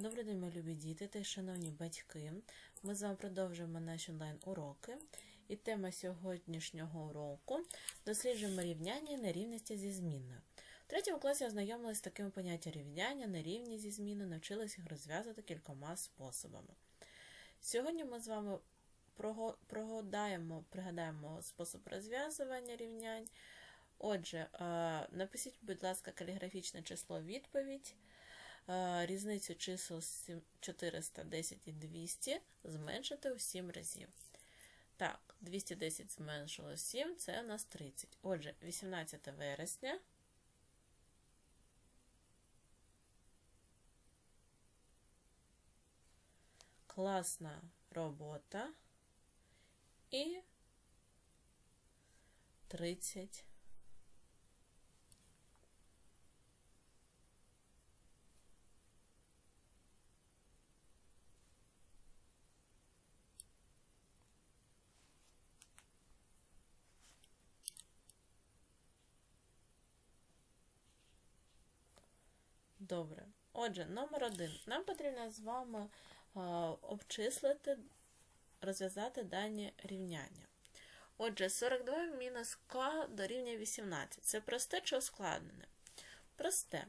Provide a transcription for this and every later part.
Добрий день, мої любі діти та шановні батьки. Ми з вами продовжуємо наші онлайн-уроки. І тема сьогоднішнього уроку досліджуємо рівняння і нерівності зі змінною. В третьому класі ознайомилися з такими поняттями рівняння, нерівність зі зміною, навчилися їх розв'язати кількома способами. Сьогодні ми з вами прогадаємо, пригадаємо спосіб розв'язування рівнянь. Отже, е, напишіть, будь ласка, каліграфічне число відповідь. Е, Різницю чисел 410 і 200 зменшити у 7 разів. Так, 210 зменшило 7, це у нас 30. Отже, 18 вересня. Класна робота. І 30 Добре. Отже, номер один. Нам потрібно з вами обчислити, розв'язати дані рівняння. Отже, 42 мінус k дорівнює 18. Це просте чи ускладнене? Просте.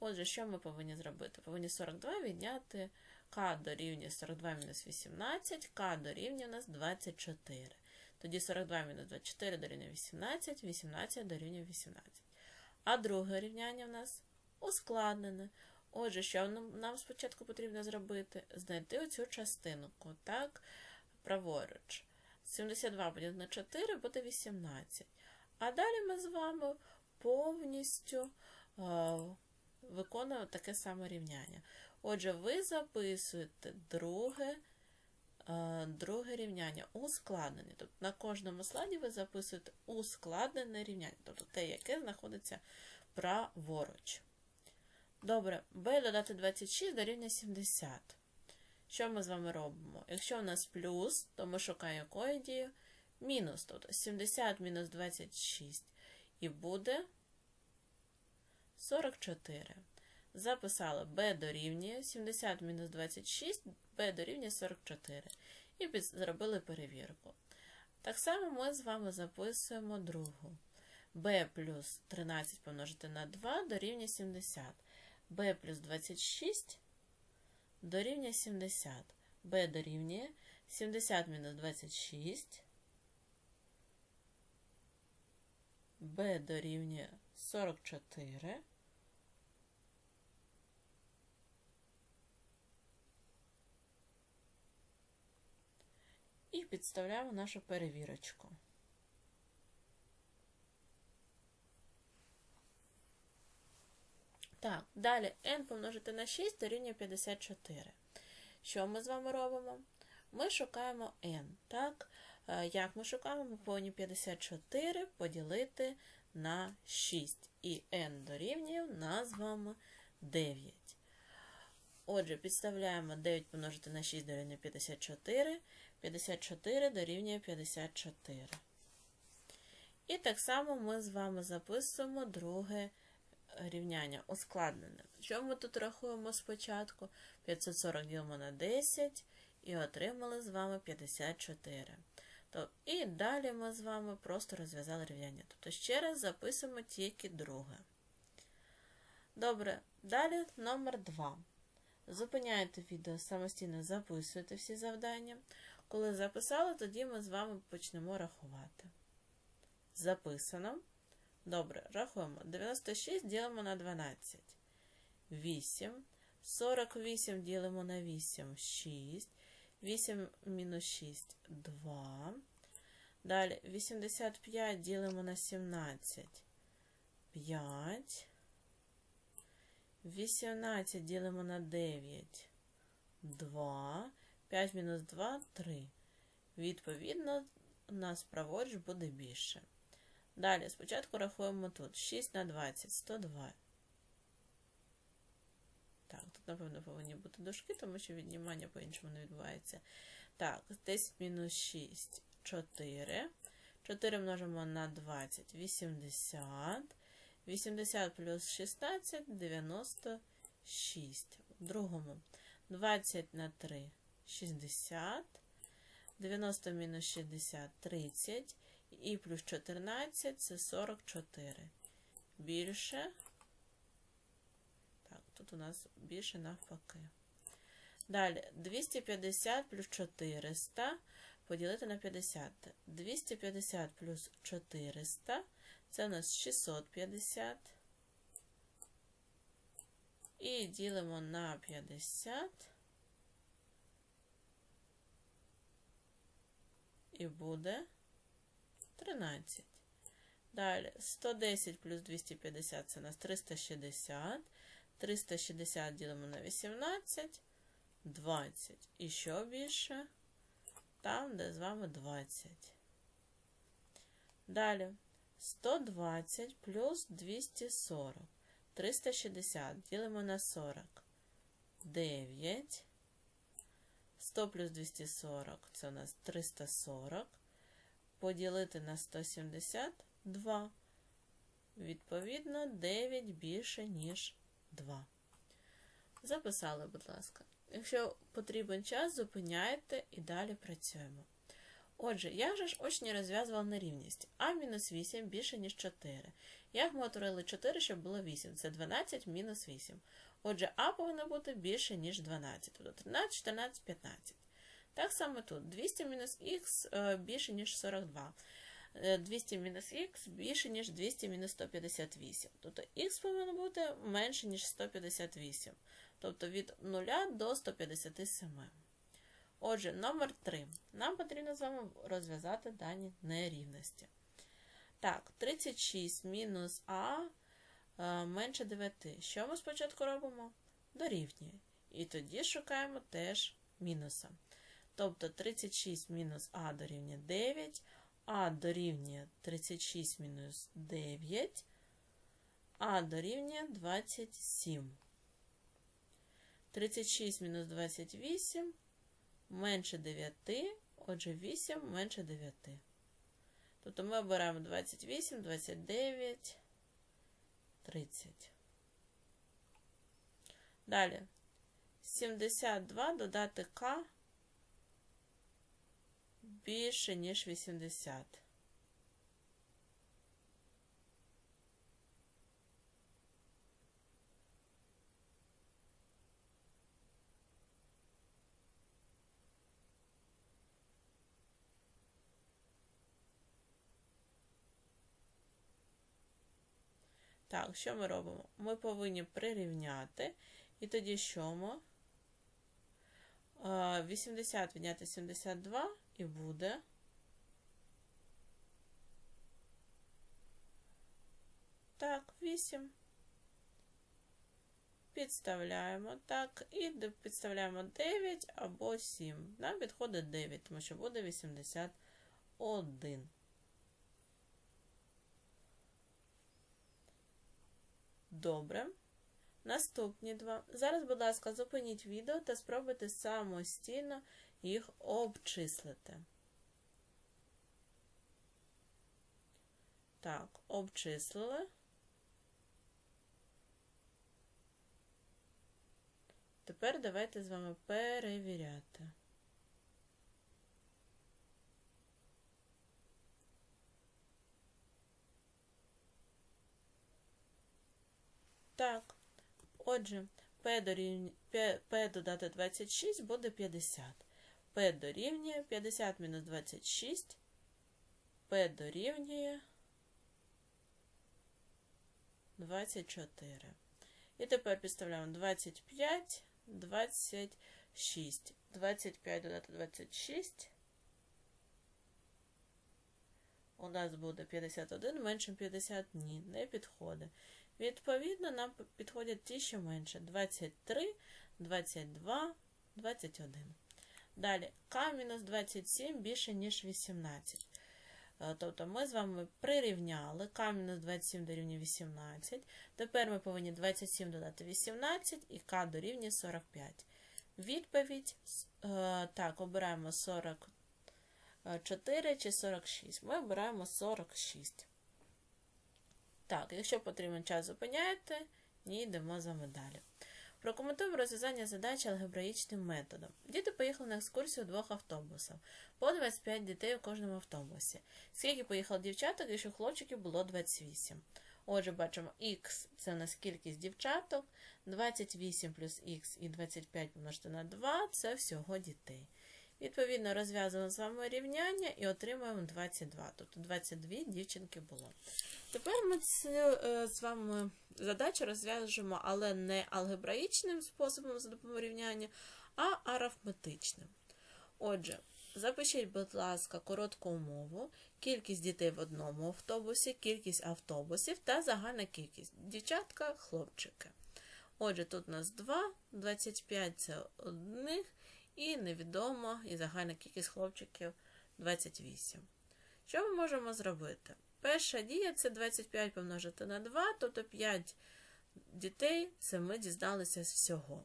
Отже, що ми повинні зробити? Повинні 42 відняти k дорівнює 42 мінус 18, k дорівнює у нас 24. Тоді 42 мінус 24 дорівнює 18, 18 дорівнює 18. А друге рівняння в нас ускладнене. Отже, що нам, нам спочатку потрібно зробити? Знайти оцю частинку, так, праворуч. 72 буде на 4, буде 18. А далі ми з вами повністю виконуємо таке саме рівняння. Отже, ви записуєте друге, друге рівняння ускладнене. Тобто на кожному слайді ви записуєте ускладнене рівняння, тобто те, яке знаходиться праворуч. Добре, b додати 26 дорівнює 70. Що ми з вами робимо? Якщо у нас плюс, то ми шукаємо якої дії? Мінус. Тобто 70 мінус 26. І буде 44. Записали b дорівнює 70 мінус 26, b дорівнює 44. І зробили перевірку. Так само ми з вами записуємо другу. b плюс 13 помножити на 2 дорівнює 70 b плюс 26 дорівнює 70. b дорівнює 70 мінус 26. b дорівнює 44. І підставляємо нашу перевірочку. Так, далі n помножити на 6 дорівнює 54. Що ми з вами робимо? Ми шукаємо n. Так? Е, Як ми шукаємо? Ми повинні 54 поділити на 6. І n дорівнює у нас з вами 9. Отже, підставляємо 9 помножити на 6 дорівнює 54. 54 дорівнює 54. І так само ми з вами записуємо друге рівняння ускладнене. Що ми тут рахуємо спочатку? 540 ділимо на 10 і отримали з вами 54. То, і далі ми з вами просто розв'язали рівняння. Тобто ще раз записуємо тільки друге. Добре, далі номер 2. Зупиняєте відео, самостійно записуєте всі завдання. Коли записали, тоді ми з вами почнемо рахувати. Записано. Добре, рахуємо. 96 ділимо на 12. 8. 48 ділимо на 8. 6. 8 мінус 6 2. Далі 85 ділимо на 17. 5. 18 ділимо на 9. 2. 5 мінус 2 3. Відповідно, у нас праворуч буде більше. Далі, спочатку рахуємо тут 6 на 20, 102. Так, тут, напевно, повинні бути дужки, тому що віднімання по-іншому не відбувається. Так, 10 мінус 6, 4. 4 множимо на 20, 80. 80 плюс 16, 96. В другому 20 на 3 60. 90 мінус 60 30. І плюс 14 це 44. Більше. Так, тут у нас більше навпаки. Далі 250 плюс 400 поділити на 50. 250 плюс 400 це у нас 650. І ділимо на 50. І буде 13. Далі 110 плюс 250 це у нас 360. 360 ділимо на 18, 20. І що більше? Там, де з вами 20. Далі 120 плюс 240. 360 ділимо на 40. 9. 100 плюс 240 це у нас 340. Поділити на 172. Відповідно, 9 більше, ніж 2. Записали, будь ласка. Якщо потрібен час, зупиняйте і далі працюємо. Отже, як же ж очні розв'язували нерівність? А мінус 8 більше, ніж 4. Як ми отворили 4, щоб було 8? Це 12 мінус 8. Отже, А повинно бути більше, ніж 12. Тобто 13, 14, 15. Так само тут 200 мінус х е, більше, ніж 42. 200 е, мінус х більше, ніж 200 мінус 158. Тобто х повинно бути менше, ніж 158. Тобто від 0 до 157. Отже, номер 3. Нам потрібно з вами розв'язати дані нерівності. Так, 36 мінус А е, менше 9. Що ми спочатку робимо? Дорівнює. І тоді шукаємо теж мінуса. Тобто 36 мінус А дорівнює 9, А дорівнює 36 мінус 9, А дорівнює 27. 36 мінус 28 менше 9, отже 8 менше 9. Тобто ми обираємо 28, 29, 30. Далі 72 додати К більше, ніж 80. Так, що ми робимо? Ми повинні прирівняти, і тоді що ми? 80 відняти 72 і буде. Так, 8. Підставляємо так, і підставляємо 9 або 7. Нам підходить 9, тому що буде 81. Добре. Наступні два. Зараз, будь ласка, зупиніть відео та спробуйте самостійно їх обчислити. Так, обчислили. Тепер давайте з вами перевіряти. Так, отже, P, дорівнює, P, P додати 26 буде 50. P дорівнює 50 мінус 26. P дорівнює 24. І тепер підставляємо 25, 26. 25 додати 26. У нас буде 51, менше 50 ні, не підходить. Відповідно, нам підходять ті, що менше. 23, 22, 21. Далі, К-27 більше, ніж 18. Е, тобто ми з вами прирівняли К-27 дорівнює 18. Тепер ми повинні 27 додати 18 і К дорівнює 45. Відповідь, е, так, обираємо 44 чи 46. Ми обираємо 46. Так, якщо потрібен час, зупиняєте і йдемо з вами далі. Прокоментуємо розв'язання задачі алгебраїчним методом. Діти поїхали на екскурсію двох автобусів. По 25 дітей у кожному автобусі. Скільки поїхало дівчаток, якщо хлопчиків було 28. Отже, бачимо, х це у нас кількість дівчаток, 28 плюс х і 25 помножити на 2 це всього дітей. Відповідно, розв'язуємо з вами рівняння і отримуємо 22. Тобто 22 дівчинки було. Тепер ми цю е, з вами задачу розв'яжемо, але не алгебраїчним способом за допомогою рівняння, а арифметичним. Отже, запишіть, будь ласка, коротку умову, кількість дітей в одному автобусі, кількість автобусів та загальна кількість дівчатка, хлопчики. Отже, тут у нас 2, 25 це одних, і невідомо, і загальна кількість хлопчиків 28. Що ми можемо зробити? Перша дія це 25 помножити на 2, тобто 5 дітей це ми дізналися з всього.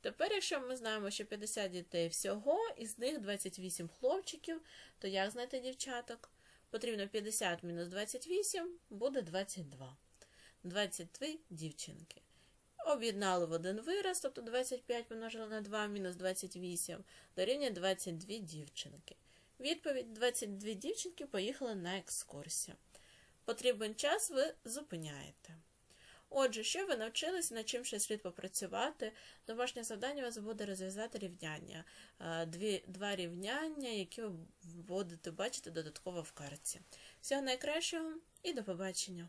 Тепер, якщо ми знаємо, що 50 дітей всього, із них 28 хлопчиків, то як знайти дівчаток? Потрібно 50 мінус 28 буде 22. 22 дівчинки. Об'єднали в один вираз, тобто 25 помножили на 2 мінус 28, дорівнює 22 дівчинки. Відповідь 22 дівчинки поїхали на екскурсію. Потрібен час ви зупиняєте. Отже, що ви навчились, над чим ще слід попрацювати? Домашнє завдання у вас буде розв'язати рівняння. Е, Дві, два рівняння, які ви будете бачити додатково в карті. Всього найкращого і до побачення!